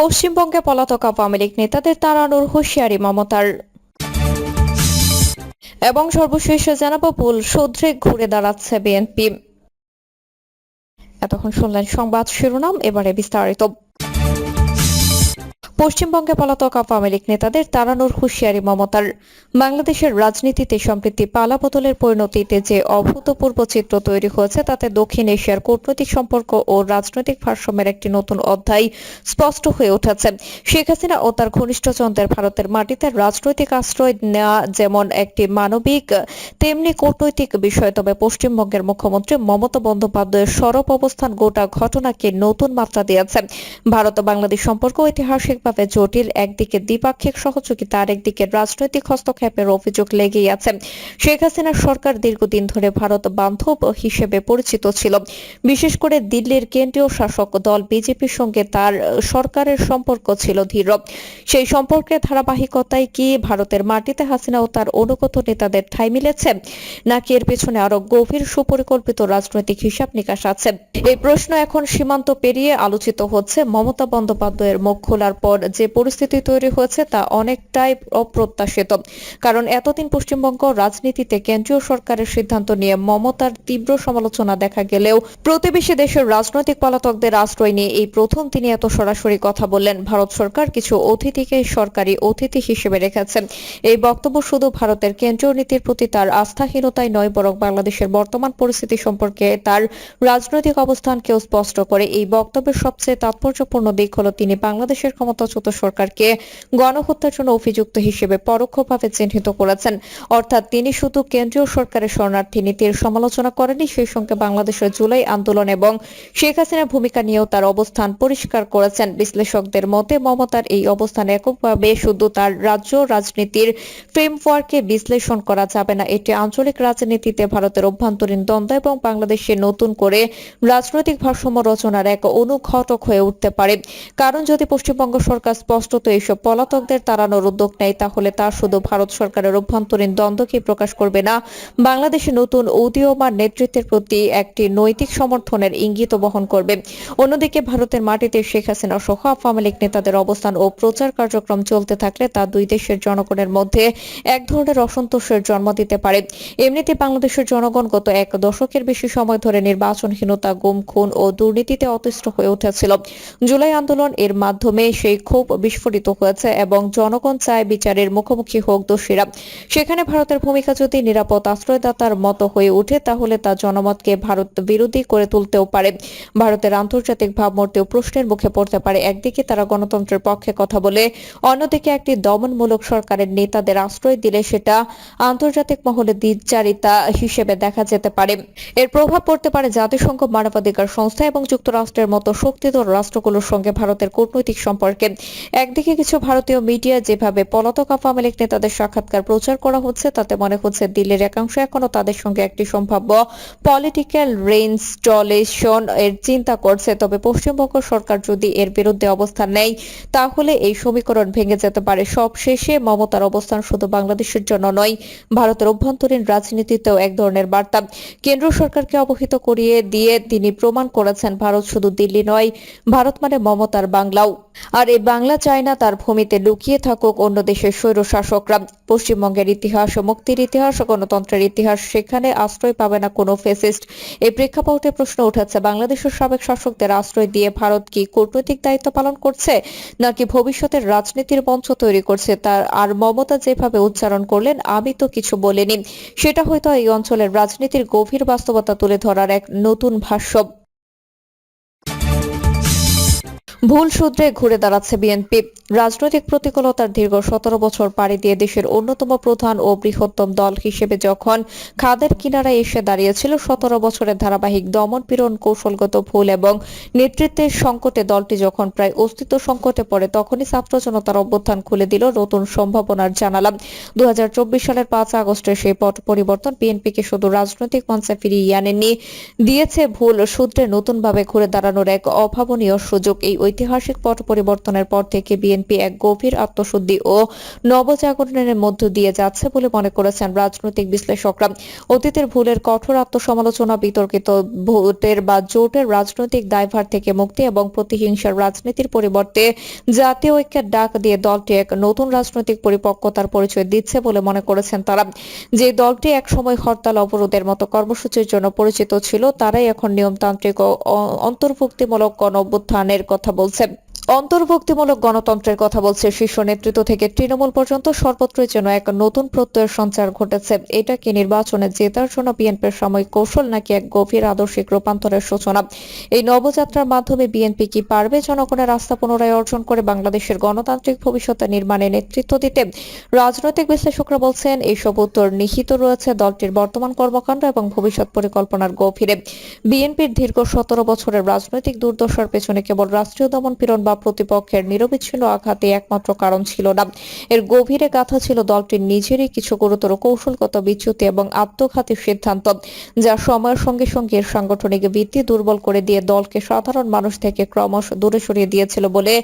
পশ্চিমবঙ্গে পলাতক আওয়ামী লীগ নেতাদের তাড়ানোর হুঁশিয়ারি মমতার। এবং সর্বশেষে জানাব, ভুল শুধরে ঘুরে দাঁড়াচ্ছে বিএনপি। এতক্ষণ শুনলেন সংবাদ শিরোনাম, এবারে বিস্তারিত। পশ্চিমবঙ্গে পলাতক আওয়ামী লীগ নেতাদের তাড়ানোর হুঁশিয়ারি মমতার। বাংলাদেশের রাজনীতিতে সম্প্রতি পালাবদলের পরিণতিতে যে অভূতপূর্ব চিত্র তৈরি হয়েছে, তাতে দক্ষিণ এশিয়ার কূটনৈতিক সম্পর্ক ও রাজনৈতিক ভারসাম্যের একটি নতুন অধ্যায় স্পষ্ট হয়ে উঠেছে। শেখ হাসিনা ও তার ঘনিষ্ঠজনদের ভারতের মাটিতে রাজনৈতিক আশ্রয় নেওয়া যেমন একটি মানবিক, তেমনি কূটনৈতিক বিষয়। তবে পশ্চিমবঙ্গের মুখ্যমন্ত্রী মমতা বন্দ্যোপাধ্যায়ের সরব অবস্থান গোটা ঘটনাকে নতুন মাত্রা দিয়েছে ভারত বাংলাদেশ সম্পর্ক ঐতিহাসিকভাবে জটিল একদিকে দ্বিপাক্ষিক সহযোগিতা আর একদিকে রাজনৈতিক হস্তক্ষেপের অভিযোগ লেগেই আছে। শেখ হাসিনার সরকার দীর্ঘদিন ধরে ভারত বান্ধব হিসেবে পরিচিত ছিল। বিশেষ করে দিল্লির কেন্দ্রীয় শাসক দল বিজেপির সঙ্গে তার সরকারের সম্পর্ক ছিল ধীর। সেই সম্পর্কের ধারাবাহিকতায় কি ভারতের মাটিতে হাসিনা ও তার অনুগত নেতাদের ঠাঁই মিলেছে, নাকি এর পেছনে আরও গভীর সুপরিকল্পিত রাজনৈতিক হিসাব নিকাশ আছে? এই প্রশ্ন এখন সীমান্ত পেরিয়ে আলোচিত হচ্ছে মমতা বন্দ্যোপাধ্যায়ের মুখ খোলার পর। যে পরিস্থিতি তৈরি হয়েছে তা অনেকটাই অপ্রত্যাশিত। কারণ এতদিন পশ্চিমবঙ্গ রাজনীতিতে কেন্দ্রীয় সরকারের সিদ্ধান্ত নিয়ে মমতার তীব্র সমালোচনা দেখা গেলেও প্রতিবেশী দেশের রাজনৈতিক পলাতকদের আশ্রয় নিয়ে এই প্রথম তিনি এত সরাসরি কথা বললেন। ভারত সরকার কিছু অতিথিকে সরকারি অতিথি হিসেবে রেখেছে এই বক্তব্য শুধু ভারতের কেন্দ্রীয় নীতির প্রতি তার আস্থাহীনতাই নয়, বরং বাংলাদেশের বর্তমান পরিস্থিতি সম্পর্কে তার রাজনৈতিক অবস্থানকেও স্পষ্ট করে। এই বক্তব্যের সবচেয়ে তাৎপর্যপূর্ণ দিক হলো তিনি বাংলাদেশের ক্ষমতাচ্যুত সরকারকে গণহত্যার জন্য অভিযুক্ত হিসেবে পরোক্ষভাবে চিহ্নিত করেছেন। অর্থাৎ তিনি শুধু কেন্দ্রীয় সরকারের শরণার্থী নীতির সমালোচনা করেনি সেই সঙ্গে বাংলাদেশের জুলাই আন্দোলন এবং শেখ হাসিনার ভূমিকা নিয়েও তার অবস্থান পরিষ্কার করেছেন। বিশ্লেষকদের মতে, মমতার এই অবস্থান এককভাবে শুধু তার রাজ্য রাজনীতির ফ্রেমওয়ার্কে বিশ্লেষণ করা যাবে না। এটি আঞ্চলিক রাজনীতিতে ভারতের অভ্যন্তরীণ দ্বন্দ্ব এবং বাংলাদেশে নতুন করে রাজনৈতিক ভারসাম্য রচনার এক অনুঘটক হয়ে উঠতে পারে। কারণ যদি পশ্চিমবঙ্গ সরকার স্পষ্টত এইসব পলাতকদের তাড়ানোর উদ্যোগ নেয়, তাহলে তা শুধু ভারত সরকারের অভ্যন্তরীণ দ্বন্দ্বকে প্রকাশ করবে না, বাংলাদেশে নতুন উদীয়মান নেতৃত্বের প্রতি একটি নৈতিক সমর্থনের ইঙ্গিত বহন করবে। অন্যদিকে ভারতের মাটিতে শেখ হাসিনা সহ আওয়ামী লীগ নেতাদের অবস্থান ও প্রচার কার্যক্রম চলতে থাকলে তা দুই দেশের জনগণের মধ্যে এক ধরনের অসন্তোষের জন্ম দিতে পারে। এমনিতে বাংলাদেশের জনগণ গত এক দশকের বেশি সময় ধরে নির্বাচনহীনতা, গুম, খুন ও দুর্নীতিতে অতিষ্ঠ হয়ে উঠেছিল। জুলাই আন্দোলন এর মাধ্যমে সেই ক্ষোভ বিস্ফোরিত হয়েছে এবং জনগণ চায় বিচারের মুখোমুখি হোক দোষীরা। সেখানে ভারতের ভূমিকা যদি নিরাপদ আশ্রয়দাতার মতো হয়ে ওঠে, তাহলে তা জনমতকে ভারত বিরোধী করে তুলতেও পারে। ভারতের আন্তর্জাতিক ভাবমূর্তিও প্রশ্নের মুখে পড়তে পারে। একদিকে তারা গণতন্ত্রের পক্ষে কথা বলে, অন্যদিকে একটি দমনমূলক সরকারের নেতাদের আশ্রয় দিলে সেটা আন্তর্জাতিক মহলে দ্বিচারিতা হিসেবে দেখা যেতে পারে। এর প্রভাব পড়তে পারে জাতিসংঘ মানবাধিকার সংস্থা এবং যুক্তরাষ্ট্রের মতো শক্তিধর রাষ্ট্রগুলোর সঙ্গে ভারতের কূটনৈতিক সম্পর্কে। একদিকে কিছু ভারতীয় মিডিয়া যেভাবে পলাতক আওয়ামী লীগ নেতাদের সাক্ষাৎকার প্রচার করা হচ্ছে, তাতে মনে হচ্ছে দিল্লির একাংশ এখনও তাদের সঙ্গে একটি সম্ভাব্য পলিটিক্যাল রেইনস্টলেশন এর চিন্তা করছে। তবে পশ্চিমবঙ্গ সরকার যদি এর বিরুদ্ধে অবস্থান নেয়, তাহলে এই সমীকরণ ভেঙে যেতে পারে। সব শেষে মমতার অবস্থান শুধু বাংলাদেশের জন্য নয়, ভারতের অভ্যন্তরীণ রাজনীতিতেও এক ধরনের বার্তা। কেন্দ্র সরকারকে অবহিত করিয়ে দিয়ে তিনি প্রমাণ করেছেন, ভারত শুধু দিল্লি নয়, ভারত মানে মমতার বাংলাও। আর এই বাংলা চায় না তার ভূমিতে লুকিয়ে থাকুক অন্য দেশের স্বৈর শাসকরা পশ্চিমবঙ্গের ইতিহাস ও মুক্তির ইতিহাস ও গণতন্ত্রের ইতিহাস সেখানে আশ্রয় পাবে না কোনো ফেসিস্ট। এই প্রেক্ষাপটে প্রশ্ন উঠেছে, বাংলাদেশের সাবেক শাসকদের আশ্রয় দিয়ে ভারত কি কূটনৈতিক দায়িত্ব পালন করছে, নাকি ভবিষ্যতের রাজনীতির মঞ্চ তৈরি করছে? তার আর মমতা যেভাবে উচ্চারণ করলেন, আমি তো কিছু বলিনি। সেটা হয়তো এই অঞ্চলের রাজনীতির গভীর বাস্তবতা তুলে ধরার এক নতুন ভাষ্য। ভুল সূত্রে ঘুরে দাঁড়াচ্ছে বিএনপি। রাজনৈতিক প্রতিকূলতার দীর্ঘ সতেরো বছর পাড়ি দিয়ে দেশের অন্যতম প্রধান ও বৃহত্তম দল হিসেবে যখন খাদের কিনারায় এসে দাঁড়িয়েছিল, সতেরো বছরের ধারাবাহিক দমন পীড়ন কৌশলগত ভুল এবং নেতৃত্বের সংকটে দলটি যখন প্রায় অস্তিত্ব সংকটে পড়ে, তখনই ছাত্র জনতার অভ্যুত্থান খুলে দিল নতুন সম্ভাবনার জানালাম। দু হাজার চব্বিশ সালের পাঁচ আগস্টের সেই পট পরিবর্তন বিএনপিকে শুধু রাজনৈতিক মঞ্চে ফিরিয়ে আনেনি, দিয়েছে ভুল সূত্রে নতুনভাবে ঘুরে দাঁড়ানোর এক অভাবনীয় সুযোগ। এই ঐতিহাসিক পট পরিবর্তনের পর থেকে বিএনপি এক গভীর আত্মশুদ্ধি ও নবজাগরণের মধ্য দিয়ে যাচ্ছে বলে মনে করেছেন রাজনৈতিক বিশ্লেষকরা। অতীতের ভুলের কঠোর আত্মসমালোচনা, বিতর্কিত ভোটের বা জোটের রাজনৈতিক দায়ভার থেকে মুক্তি এবং প্রতিহিংসার রাজনীতির পরিবর্তে জাতীয় ঐক্যের ডাক দিয়ে দলটি এক নতুন রাজনৈতিক পরিপক্কতার পরিচয় দিচ্ছে বলে মনে করেছেন তারা। যে দলটি একসময় হরতাল অবরোধের মতো কর্মসূচির জন্য পরিচিত ছিল, তারাই এখন নিয়মতান্ত্রিক ও অন্তর্ভুক্তিমূলক গণ অভ্যুত্থানের কথা বলছে অন্তর্ভুক্তিমূলক গণতন্ত্রের কথা বলছে শীর্ষ নেতৃত্ব থেকে তৃণমূল পর্যন্ত। সর্বত্রই যেন এক নতুন প্রত্যয়ের সঞ্চার ঘটেছে। এটা কি নির্বাচনে জেতার জন্য বিএনপির সাময়িক কৌশল, নাকি এক গভীর আদর্শিক রূপান্তরের সূচনা? এই নবযাত্রার মাধ্যমে বিএনপি কি পারবে জনগণের আস্থা পুনরায় অর্জন করে বাংলাদেশের গণতান্ত্রিক ভবিষ্যতে নির্মাণে নেতৃত্ব দিতে? রাজনৈতিক বিশ্লেষকরা বলছেন এইসব উত্তর নিহিত রয়েছে দলটির বর্তমান কর্মকাণ্ড এবং ভবিষ্যৎ পরিকল্পনার গভীরে। বিএনপির দীর্ঘ সতেরো বছরের রাজনৈতিক দুর্দশার পেছনে কেবল রাষ্ট্রীয় দমন পীড়ন বা প্রতিপক্ষের নিরবিচ্ছিন্ন আঘাতে একমাত্র কারণ ছিল না। এর গভীরে গাথা ছিল দলটির নিজেরই কিছু গুরুতর কৌশলগত বিচ্যুতি এবং আত্মঘাতী সিদ্ধান্ত, যা সময়ের সঙ্গে সঙ্গে এর সাংগঠনিক ভিত্তি দুর্বল করে দিয়ে দলকে সাধারণ মানুষ থেকে ক্রমশ দূরে সরিয়ে দিয়েছিল বলে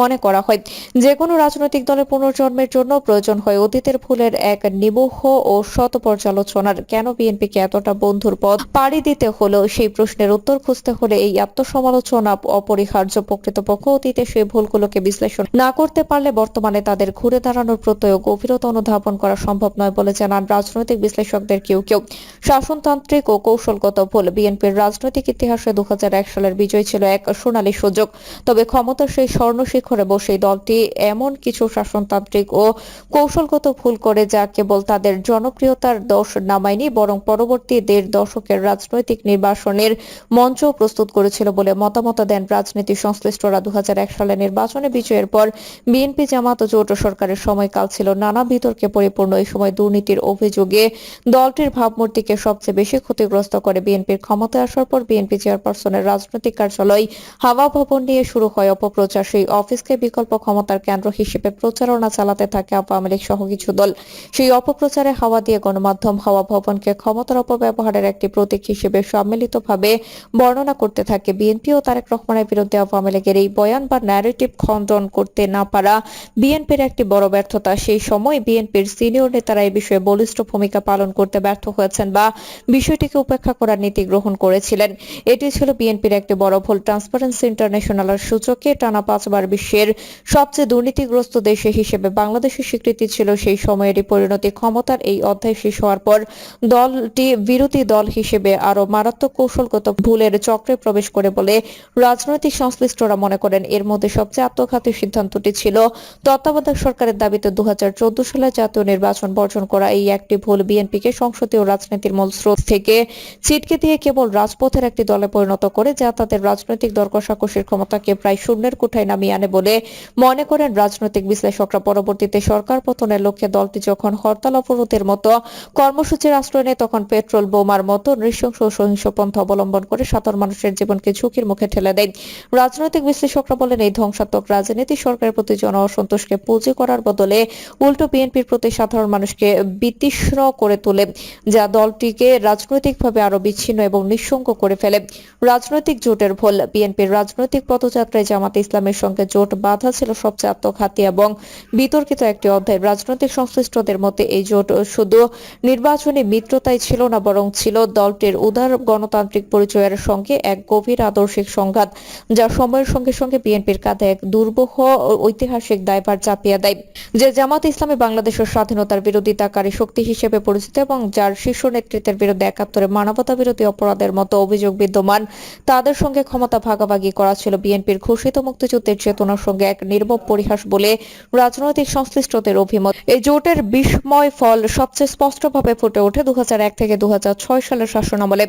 মনে করা হয়। যে কোনো রাজনৈতিক দলের পুনর্জন্মের জন্য প্রয়োজন হয় অতীতের ভুলের এক নিবহ ও শত পর্যালোচনার কেন বিএনপিকে এতটা বন্ধুর পথ পাড়ি দিতে হলো সেই প্রশ্নের উত্তর খুঁজতে হলে এই আত্মসমালোচনা অপরিহার্য প্রকৃতপক্ষ অতীতে সেই ভুলগুলোকে বিশ্লেষণ না করতে পারলে বর্তমানে তাদের ঘুরে দাঁড়ানোর প্রত্যয় গভীরতা অনুধাবন করা সম্ভব নয় বলে জানান রাজনৈতিক বিশ্লেষকদের কেউ কেউ। শাসনতান্ত্রিক ও কৌশলগত ভুল বিএনপির রাজনৈতিক ইতিহাসে দু সালের বিজয় ছিল এক সোনালী সুযোগ। তবে ক্ষমতার সেই স্বর্ণ শিখরে বসে দলটি এমন কিছু শাসনতান্ত্রিক ও কৌশলগত ভুল করে যা কেবল তাদের জনপ্রিয়তার দোষ নামায়নি, বরং পরবর্তী দেড় দশকের রাজনৈতিক নির্বাসনের মঞ্চ প্রস্তুত করেছিল বলে মতামত দেন রাজনীতি সংশ্লিষ্টরা দু হাজার সালে নির্বাচনে বিজয়ের পর বিএনপি, জামাত ও জোট সরকারের সময়কাল ছিল নানা বিতর্কে পরিপূর্ণ। এই সময় দুর্নীতির অভিযোগে দলটির ভাবমূর্তিকে সবচেয়ে বেশি ক্ষতিগ্রস্ত করে বিএনপির ক্ষমতায় আসার পর বিএনপি চেয়ারপারসনের রাজনৈতিক কার্যালয় হাওয়া ভবন নিয়ে শুরু হয় অপপ্রচার। সেই অফিসকে বিকল্প ক্ষমতার কেন্দ্র হিসেবে প্রচারণা চালাতে থাকে আওয়ামী লীগ সহ কিছু দল। সেই অপপ্রচারে হাওয়া দিয়ে গণমাধ্যম হাওয়া ভবনকে ক্ষমতার অপব্যবহারের একটি প্রতীক হিসেবে সম্মিলিতভাবে বর্ণনা করতে থাকে। বিএনপি ও তারেক রহমানের বিরুদ্ধে আওয়ামী লীগের এই বয়ান বা ন্যারেটিভ খণ্ডন করতে না পারা বিএনপির একটি বড় ব্যর্থতা। সেই সময় বিএনপির সিনিয়র নেতারা এই বিষয়ে বলিষ্ঠ ভূমিকা পালন করতে ব্যর্থ হয়েছেন বা বিষয়টিকে উপেক্ষা করার নীতি গ্রহণ করেছিলেন। এটি ছিল বিএনপির একটি বড় ভুল। ট্রান্সপারেন্সি ইন্টারন্যাশনালের সূচকে টানা পাঁচবার বিশ্বের সবচেয়ে দুর্নীতিগ্রস্ত দেশে হিসেবে বাংলাদেশের স্বীকৃতি ছিল। সেই সময়েরই পরিণতি ক্ষমতার এই অধ্যায় শেষ হওয়ার পর দলটি বিরোধী দল হিসেবে আরও মারাত্মক কৌশলগত ভুলের চক্রে প্রবেশ করে বলে রাজনৈতিক সংশ্লিষ্টরা মনে করেন। এর মধ্যে সবচেয়ে আত্মঘাতী সিদ্ধান্তটি ছিল তত্ত্বাবধায়ক সরকারের দাবিতে দু সালে জাতীয় নির্বাচন বর্জন করা এই একটি ভুল বিএনপিকে সংসদীয় রাজনীতির মূল স্রোত থেকে ছিটকে দিয়ে কেবল রাজপথের একটি দলে পরিণত করে যা তাদের রাজনৈতিক দর ক্ষমতাকে প্রায় শূন্যের কোঠায় নামিয়ে আনে বলে মনে করেন রাজনৈতিক বিশ্লেষকরা। পরবর্তীতে সরকার পতনের লক্ষ্যে দলটি যখন হরতাল অবরোধের মতো কর্মসূচির আশ্রয় নেয়, তখন পেট্রোল বোমার মতো নৃশংস সহিংস পন্থা অবলম্বন করে সাধারণ মানুষের জীবনকে ঝুঁকির মুখে ঠেলে দেয়। রাজনৈতিক বিশ্লেষকরা বলেন এই ধ্বংসাত্মক রাজনীতি সরকারের প্রতি জন অসন্তোষকে পুঁজি করার বদলে উল্টো বিএনপির প্রতি সাধারণ মানুষকে বিতৃষ্ণ করে তোলে, যা দলটিকে রাজনৈতিকভাবে আরও বিচ্ছিন্ন এবং নিঃসঙ্গ করে ফেলে। রাজনৈতিক জোটের ভুল, বিএনপির রাজনৈতিক পদযাত্রায় জামাত ইসলামের সঙ্গে জোট বাধা ছিল সবচেয়ে আত্মঘাতী এবং বিতর্কিত একটি অধ্যায়। রাজনৈতিক সংশ্লিষ্টদের মতে, এই জোট শুধু নির্বাচনী মিত্রতাই ছিল না, বরং ছিল দলটির উদার গণতান্ত্রিক পরিচয়ের সঙ্গে এক গভীর আদর্শিক সংঘাত, যা সময়ের সঙ্গে সঙ্গে বিএনপির কাঁধে এক দুর্বহ ঐতিহাসিক দায়ভার চাপিয়ে দেয়। যে জামাত ইসলামী বাংলাদেশের স্বাধীনতার বিরোধিতাকারী শক্তি হিসেবে পরিচিত এবং যার শীর্ষ নেতৃত্বের বিরুদ্ধে একাত্তরে মানবতা বিরোধী অপরাধের মতো অভিযোগ বিদ্যমান, তাদের সঙ্গে ক্ষমতা ভাগাভাগি করা ছিল বিএনপির ঘোষিত মুক্তিযুদ্ধের চেতনার সঙ্গে এক নির্মম পরিহাস বলে রাজনৈতিক সংশ্লিষ্টদের অভিমত। এই জোটের বিস্ময় ফল সবচেয়ে স্পষ্টভাবে ফুটে ওঠে দু হাজার এক থেকে দু হাজার ছয় সালের শাসনামলে,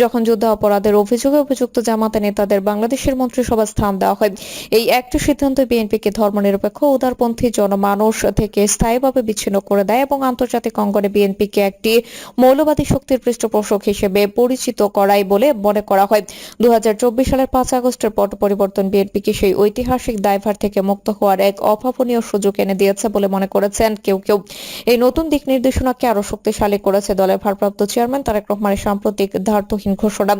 যখন যুদ্ধ অপরাধের অভিযোগে অভিযুক্ত জামাতে নেতাদের বাংলাদেশের মন্ত্রিসভা স্থান দেওয়া হয়। এই একটি সিদ্ধান্ত বিএনপিকে ধর্মনিরপেক্ষ, উদারপন্থী জনমানুষ থেকে স্থায়ীভাবে বিচ্ছিন্ন করে দেয় এবং আন্তর্জাতিক অঙ্গনে বিএনপিকে একটি মৌলবাদী শক্তির পৃষ্ঠপোষক হিসেবে পরিচিত করাই বলে মনে করা হয়। দু সালের পাঁচ আগস্টের পট পরিবর্তন বিএনপিকে সেই ঐতিহাসিক দায়ভার থেকে মুক্ত হওয়ার এক অভাবনীয় সুযোগ এনে দিয়েছে বলে মনে করেছেন কেউ কেউ। এই নতুন দিক নির্দেশনাকে আরও শক্তিশালী করেছে দলের ভারপ্রাপ্ত চেয়ারম্যান তারেক রহমানের সাম্প্রতিক ধার্থহীন ঘোষণা।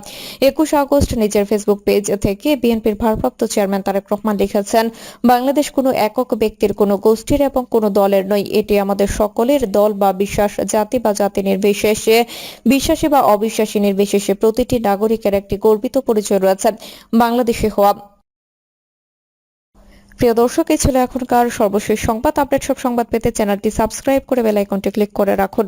একুশ আগস্ট নিজের ফেসবুক পেজ থেকে বিএনপির ভারপ্রাপ্ত চেয়ারম্যান তারেক রহমান লিখেছেন, বাংলাদেশ কোনো একক ব্যক্তির কোনো গোষ্ঠীর এবং কোনো দলের নয়। এটি আমাদের সকলের দল বা বিশ্বাস। জাতি বা জাতি নির্বিশেষে, বিশ্বাসী বা অবিশ্বাসী নির্বিশেষে প্রতিটি নাগরিকের একটি গর্বিত পরিচয় রয়েছে। বাংলাদেশে হওয়া প্রিয় দর্শক এই ছিল এখনকার সর্বশেষ সংবাদ। আপডেট সব সংবাদ পেতে চ্যানেলটি সাবস্ক্রাইব করে বেল আইকনটি ক্লিক করে রাখুন।